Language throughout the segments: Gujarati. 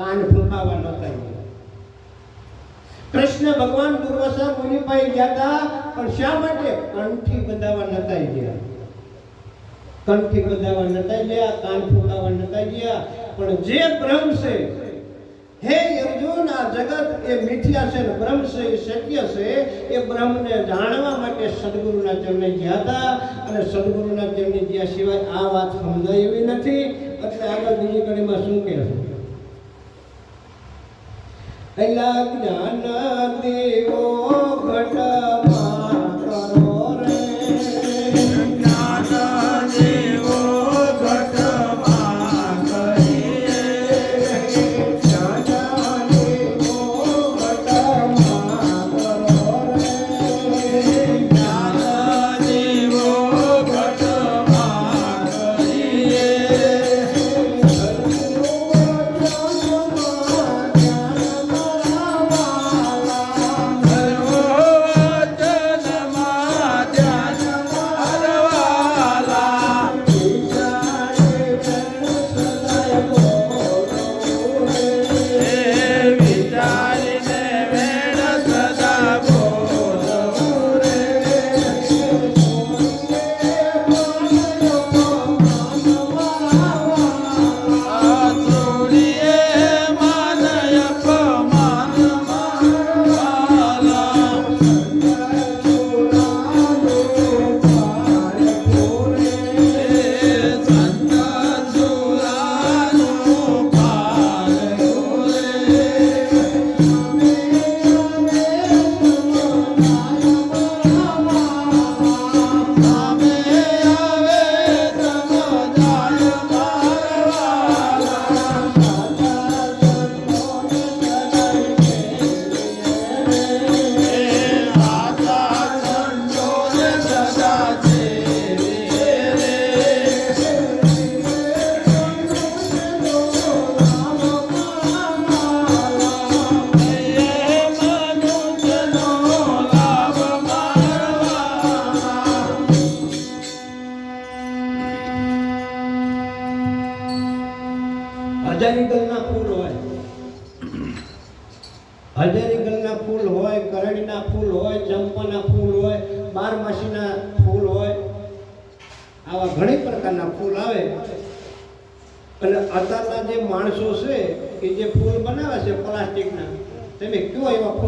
કાન ફૂલમાવા ગયા કૃષ્ણ ભગવાન દુર્વાસા મુનિભાઈ ગયા હતા પણ શા માટે? કંઠી બંધાવા નતા ગયા. કંઠી બંધાવા નતા ગયા, કાન ફૂલાવા નતા ગયા, પણ જે બ્રહ્મ છે, હે અર્જુન, આ જગત એ મિથ્યા છે ને બ્રહ્મ છે, એ સત્ય છે, એ બ્રહ્મને જાણવા માટે સદગુરુના ચરણે ગયા હતા અને સદગુરુના ચરણે ગયા સિવાય આ વાત સમજાય એવી નથી. એટલે આગળ બીજી કડીમાં શું કહે એલા જ્ઞાન દેવો.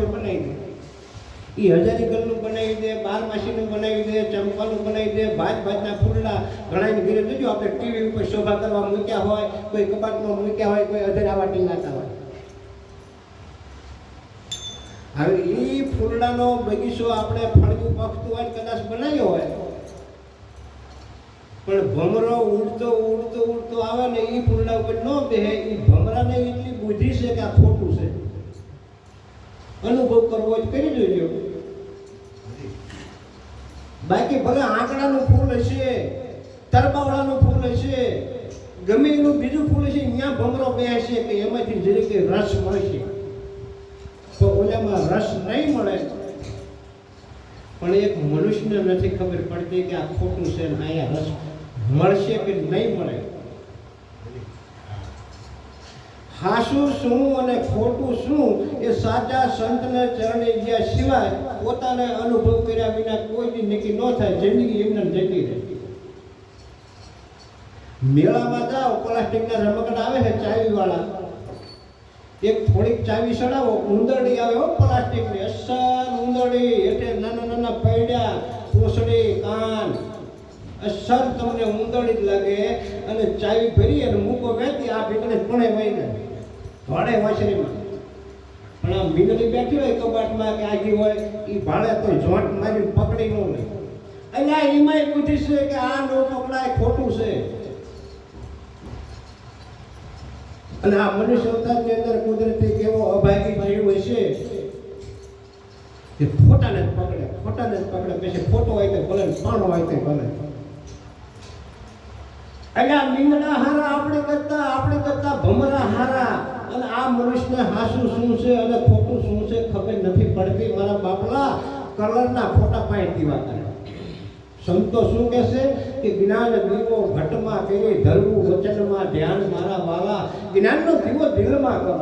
એવા બનાવી દે. એ હજારી ગલનું બનાવી દે બારમાસીનું બનાવી દે, ચંપાનું બનાવી દે, ભાત ભાતના ફૂલના ઘણાની ઘીરે જોજો, આપણે ટીવી ઉપર શોભા કરવા મૂક્યા હોય, કોઈ કપાટમાં મૂક્યા હોય, કોઈ અધેરા વાટી નાતા હોય. હવે એ ફૂલડાનો બગીચો આપણે ફળતું પખતું હોય કદાચ બનાવ્યો હોય. પણ ભમરો ઉડતો ઉડતો ઉડતો આવે ને એ ફૂલડા ઉપર ન બેહે એ ભમરાને એટલી બુદ્ધિ છે કે આ ખોટું છે. અનુભવ કરવો હોય તો કરી જોજો બાકી ભલે આંકડાનું ફૂલ હશે, તરબાવડાનું ફૂલ હશે ગમે એનું બીજું ફૂલ હશે ત્યાં ભમરો બેસે કે એમાંથી જરીકે રસ મળશે તો ઓલામાં રસ નહીં મળે. પણ એક મનુષ્યને નથી ખબર પડતી કે આ ખોટું છે અહીંયા રસ મળશે કે નહીં મળે. હાસું શું અને ખોટું શું એ સાચા સંતને ચરણે ગયા સિવાય પોતાને અનુભવ કર્યા વિના કોઈ બી નક્કી ન થાય, જિંદગી એમને જતી રહે. મેળામાં જાઓ, પ્લાસ્ટિકના રમકડા આવે છે ચાવી વાળા એક થોડીક ચાવી સડાવો, ઉંદરડી આવે હો પ્લાસ્ટિકની. અસર ઉંદરડી, એટલે નાના નાના પૈડા પૂંછડી કાન. અસર તમને ઉંદરડી જ લાગે અને ચાવી ભરી અને મૂકો વેચી આ ભીકને પણે વહી જાય. ભાડે વાસરીમાં પણ આ મીંડળી બેઠી હોય કબાટમાં કે આગી હોય એ ભાડે તો જોંટ મારી પકડી ન લે. એટલે એમાંય બુદ્ધિ છે કે આ નો પકડાય ખોટું છે. અને આ મનુષ્ય અવતારની અંદર કુદરતી કેવો અભાગી જીવ હશે એ ફોટાને જ પકડે ફોટાને જ પકડે. પછી ખોટો હોય તો ભલે પાણો હોય તો ભલે. એટલે આ મીંગડા હારા આપણે કરતા આપણે કરતા ભમરા હારા અને આ મનુષ્યને હાસું શું છે અને ખોટું શું છે ખબર નથી પડતી. મારા બાપલા કલરના ફોટા પાડી દીવા કરે. સંતો શું કહેશે કે જ્ઞાન દીવો ઘટમાં કરી ધરવું વચનમાં ધ્યાન મારા વાલા. જ્ઞાનનો દીવો દિલમાં કરો.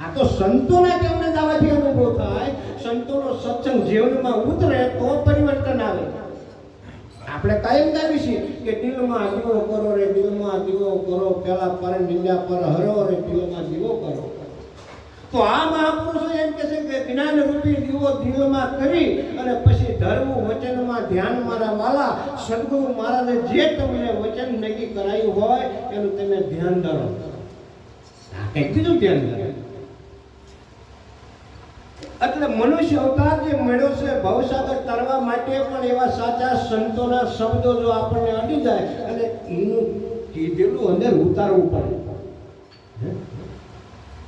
આ તો સંતોના કેમને દાવાથી અનુભવ થાય? સંતોનો સત્સંગ જીવનમાં ઉતરે તો પરિવર્તન આપણે કાયમ ગાવી છીએ કે દિલમાં દીવો કરો રે દિલમાં દીવો કરો, પેલા પર નિંદા પર હરો રે દિલમાં દીવો કરો. તો આ મહાપુરુષો એમ કહે છે કે જ્ઞાન રૂપી દીવો દિલમાં કરી અને પછી ધર્મ વચનમાં ધ્યાન મારા વાલા, સદગુરુ મહારાજે જે તમને વચન નક્કી કરાયું હોય એનું તમે ધ્યાન ધરો. કંઈક બીજું ધ્યાન ધરો. એટલે મનુષ્ય અવતાર જે મળ્યો છે, ભવસાગર તરવા માટે પણ એવા સાચા સંતોના શબ્દો જો આપણને અડી જાય, અને એનું કીધેલું અંદર ઉતારવું પડે.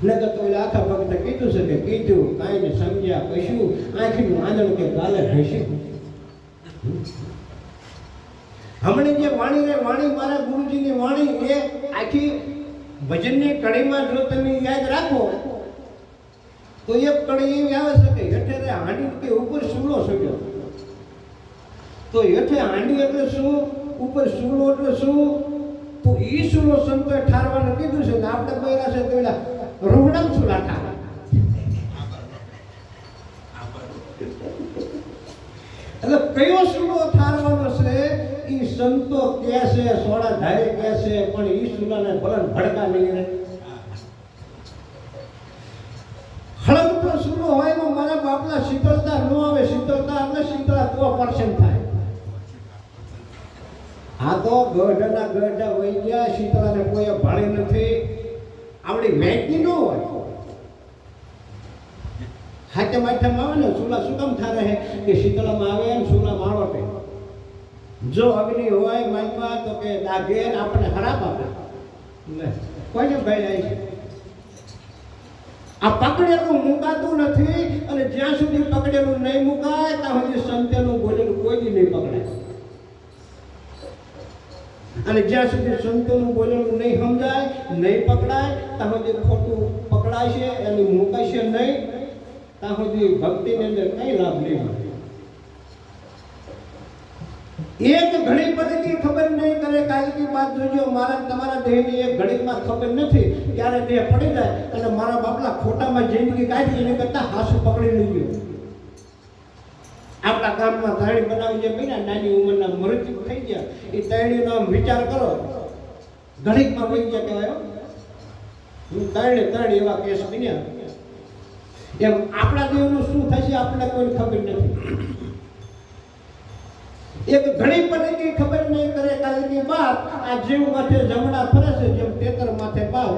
નગર તો એટલે આખા ભક્ત કીધું છે કે કીધું, કાંઈ ને સમજ્યા, કશું, આંખનું આંધણ કે ગાલે ઘસ્યું હમણે જે વાણી રે, વાણી મારા ગુરુજીની વાણી, એ આખી ભજનની કડીમાં જો તમે યાદ રાખો. તો એક કડી એવી આવે છે કે હેઠે હાંડી કે ઉપર સૂલો સગ્યો તો હેઠે હાંડી એટલે શું? ઉપર સૂલો એટલે શું? તો ઈ સૂલો સંતોએ ઠારવાનું કીધું છે આપણે પહેલા છે તો પેલા રોહડામ સૂલા ઠાર એટલે કયો સૂલો ઠારવાનો છે? એ સંતો કહે છે, સોડા ધારે કહે છે, પણ ઈ સૂલાને ભલન ભડકા નહીં રહે હળગતો સૂલો હોય એમાં મારા શીતળતા ન આવે, શીતળતા એટલે શીતળા પરસન થાય. આ તો ગઢના ગઢ વહી ગયા, શીતળાને કોઈ ભાળી નથી. આપણી વેચની ન હોય. હાથે માથેમાં આવે ને, સુલા શું કામ થાય રહે, કે શીતળામાં આવે ને સુલા માળોટે જો અગ્નિ હોય માલમાં, તો કે દાગે આપણે ખરાબ આપે. કોઈને ભાઈ જાય છે આ પકડેલું મુકાતું નથી અને જ્યાં સુધી પકડેલું નહીં મુકાય, ત્યાં સુધી સંતેનું ભોજન કોઈ નહીં પકડાય અને જ્યાં સુધી સંતોનું બોલેલું નહીં સમજાય, નહીં પકડાય, ત્યાં સુધી ખોટું પકડાય છે, એની મુકાશે નહીં, ત્યાં સુધી ભક્તિની અંદર કંઈ લાભ નહીં મળે. એક ઘડી પદ્ધતિ ખબર નહીં કરે, કાલ વાત જોજો, મારા તમારા દેહની એક ઘડીમાં ખબર નથી ત્યારે દેહ પડી જાય અને મારા બાપલા ખોટામાં જિંદગી કાઢી એને કરતા હાસુ પકડી લીધું. આપણા ગામમાં તાળી બનાવી જે મહિના નાની ઉંમરના મૃત્યુ થઈ ગયા. એ આમ વિચાર કરો. ઘડીકમાં વહી ગયા કહેવાય હો. તાળે તાળી એવા કેસ બન્યા. એમ આપણા દેવનું શું થશે, આપણને કોઈ ખબર નથી. એક ઘણી પદ્ધતિ ખબર નહીં કરે કાલની બાપ આ જીવ માથે જમણા ફરે છે, જેમ તેતર માથે બાવ.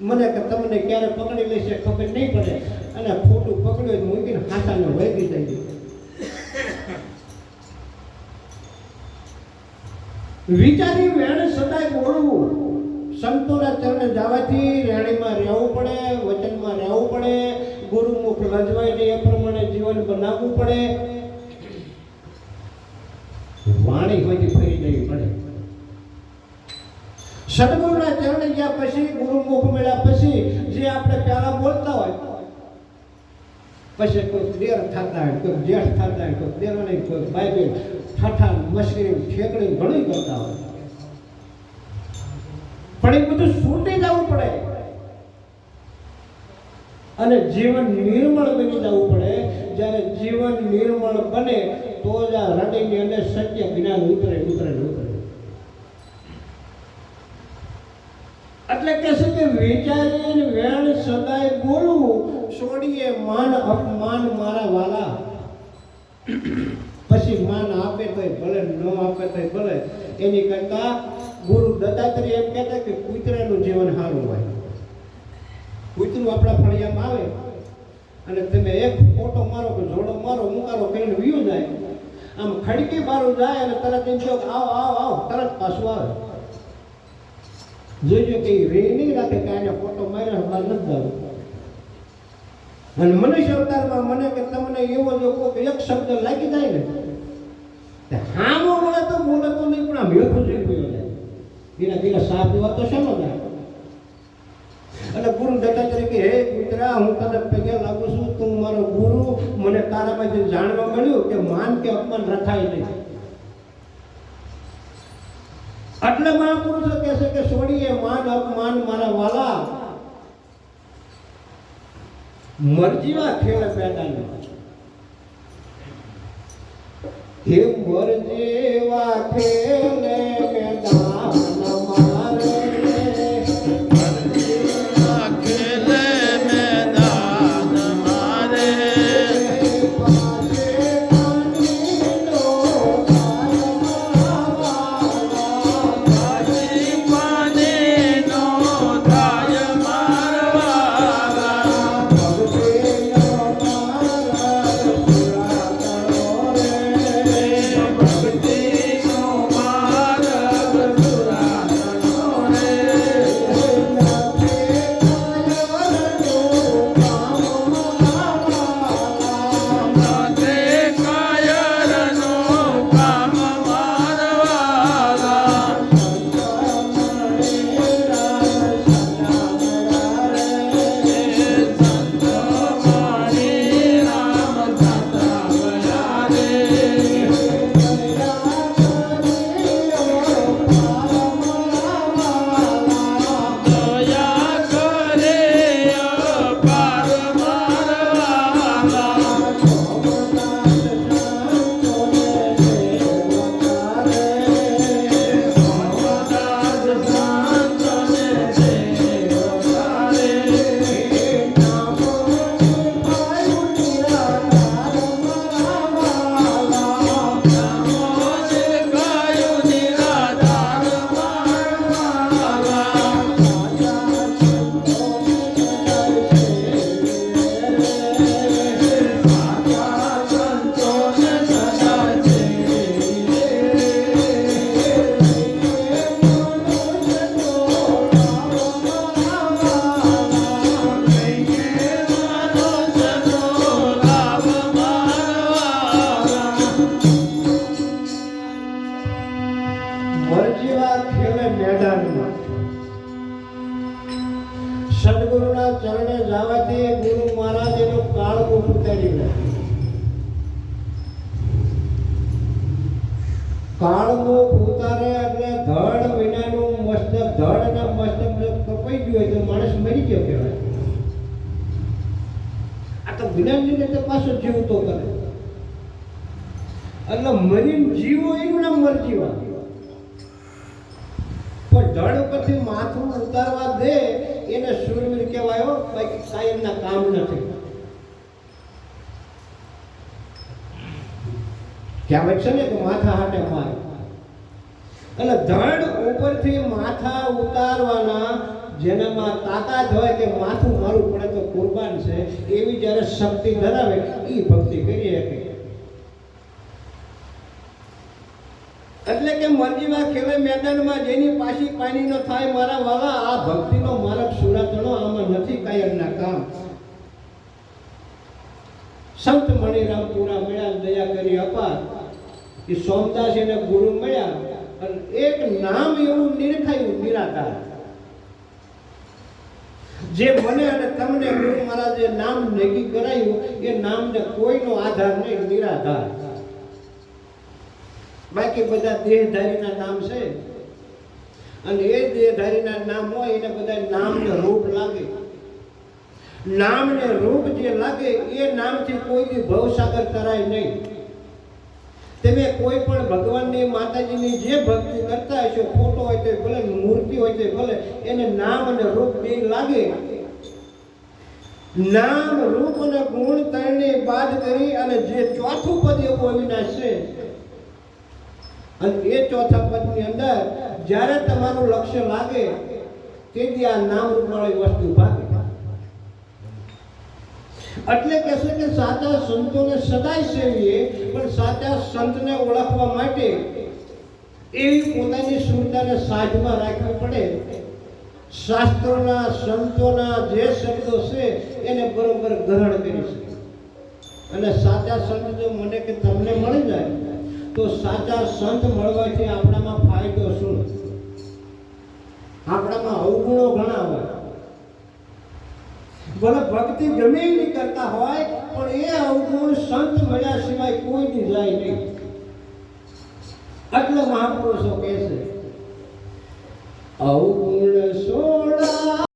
મને કે તમને ક્યારે પકડી લેશે ખબર નહીં પડે. અને ખોટું પકડ્યું મૂકીને હાથાને વળગી જાય. વિચારી વેણ સદાય બોલવું સંતોના ચરણે જવાથી રેણીમાં રહેવું પડે, વચનમાં રહેવું પડે. ગુરુમુખ રજવાય નહીં એ પ્રમાણે જીવન બનાવવું પડે. વાણી હોયથી ફરી જવી પડે? સદગુરુના ચરણે ગયા પછી, ગુરુમુખ મળ્યા પછી, જે આપણે પહેલા બોલતા હોય, પછી કોઈ દેર થતા હોય, કોઈ જેઠ થતા હોય, કોઈ દેરોને કોઈ બાઈ ઠાઠા મશરી ઠેકડી ઘણી કરતા હોય. પણ એ બધું છૂટી જવું પડે. અને જીવન નિર્મળ બની જવું પડે. જ્યારે જીવન નિર્મળ બને તો જ આ હૃદયની અંદર સત્ય જ્ઞાન ઉતરે ઉતરે ઉતરે. એટલે કે છે કે વિચારીને વેણ સદાય બોલવું છોડીએ માન, અપમાન મારા વાલા. પછી માન આપે તોય ભલે, ન આપે તોય ભલે. એની કરતા ગુરુ દત્તાત્રેય એમ કહેતા કે કૂતરાનું જીવન સારું હોય. કૂતરું આપણા ફળિયામાં આવે. અને તમે એક ફોટો મારો કે જોડો મારો, મુકારો કહીને વ્યૂ જાય. આમ ખડકી મારું જાય અને તરત એમ કહો આવો આવો આવો, તરત પાછું આવે. જોજો કે રેની રાતે કાંઈ ફોટો માર્યો બાર નથી જવું અને મનુષ્ય અવતારમાં મને કે તમને એવો જો કોક એક શબ્દ લાગી જાય ને હામો મળે તો બોલે તો નહીં, પણ આમ હેઠું જઈ ગયો ધીરે ધીરે સાફ એવા તો શેનો જાય? અને ગુરુ દત્તાત્રેય કે હે કૂતરા, હું તને પગે લાગુ છું, તું મારો ગુરુ. મને તારામાંથી જાણવા મળ્યું કે માન કે અપમાન રખાય નહીં. એટલે મહાપુરુષો કહે છે કે છોડીએ માન, અપમાન મારા વાલા. મરજીવા ખેલ પેદાન હે મરજીવા ખેલ મેદાન મરજીવા ખેલે મેદાનમાં. સદગુરુના ચરણે જવાથી ગુરુ મહારાજ એનો કાળ ઉતારી લે. કાળમુખ ઉતારે એટલે ધડ વિનાનું મસ્તક, ધડ અને મસ્તક કપાઈ ગયું હોય તો માણસ મરી ગયો કહેવાય. આ તો જ્ઞાનજીને તો પાછો જીવતો કરે. એટલે મરીને જીવો એનું નામ મરજીવા ઉપરથી માથું ઉતારવા દે, એને શૂરવીર કહેવાયો બાકી કાયમના કામ નથી. કહેવાય છે ને કે માથા હાટે માર? એટલે ધડ ઉપરથી માથા ઉતારવાના જેનામાં તાકાત હોય કે માથું મારું પડે તો કુરબાન છે, એવી જ્યારે શક્તિ ધરાવે એ ભક્તિ કરીએ શકે એટલે કે મરજીમાં ખેલે મેદાનમાં જેની પાછી પાણી ન થાય મારા વાલા, આ ભક્તિનો માર્ગ સુરાતનો, આમાં નથી કાયરના કામ. સંત મણિરામ પૂરા મળ્યા, દયા કરી અપાર. એ સોમદાસ એને ગુરુ મળ્યા અને એક નામ એવું નિરખાયું નિરાકાર જે મને અને તમને ગુરુ મહારાજે નામ નક્કી કરાયું, એ નામને કોઈનો આધાર નહીં, નિરાધાર. બાકી બધા દેહધારીના નામ છે. અને એ દેહધારીના નામ હોય એને બધા નામને રૂપ લાગે. નામને રૂપ જે લાગે એ નામથી કોઈ બી ભવસાગર કરાય નહીં. તમે કોઈ પણ ભગવાનની માતાજીની જે ભક્તિ કરતા હશો, ફોટો હોય તો ભલે મૂર્તિ હોય તો ભલે, એને નામ અને રૂપ બે લાગે. નામ, રૂપ અને ગુણ ત્રણને બાદ કરી અને જે ચોથું પદ એવું અવિનાશ છે અને એ ચોથા પદની અંદર જ્યારે તમારું લક્ષ્ય લાગે, તેથી આ નામ રૂપવાળી વસ્તુ ભાગે. એટલે કહેશે કે સાચા સંતોને સદાય સેવીએ, પણ સાચા સંતને ઓળખવા માટે એવી પોતાની સુરતાને સાજમાં રાખવી પડે. શાસ્ત્રોના સંતોના જે શબ્દો છે, એને બરોબર ગ્રહણ કરી શકે. અને સાચા સંત જો મને કે તમને મળી જાય તો સાચા સંત મળવાથી આપણામાં ફાયદો શું? આપણામાં અવગુણો ઘણા હોય. ભલે ભક્તિ ગમે એની કરતા હોય, પણ એ અવગુણ સંત મળ્યા સિવાય કોઈની જાય નહીં. એટલે મહાપુરુષો કહે છે, અવગુણ સોડા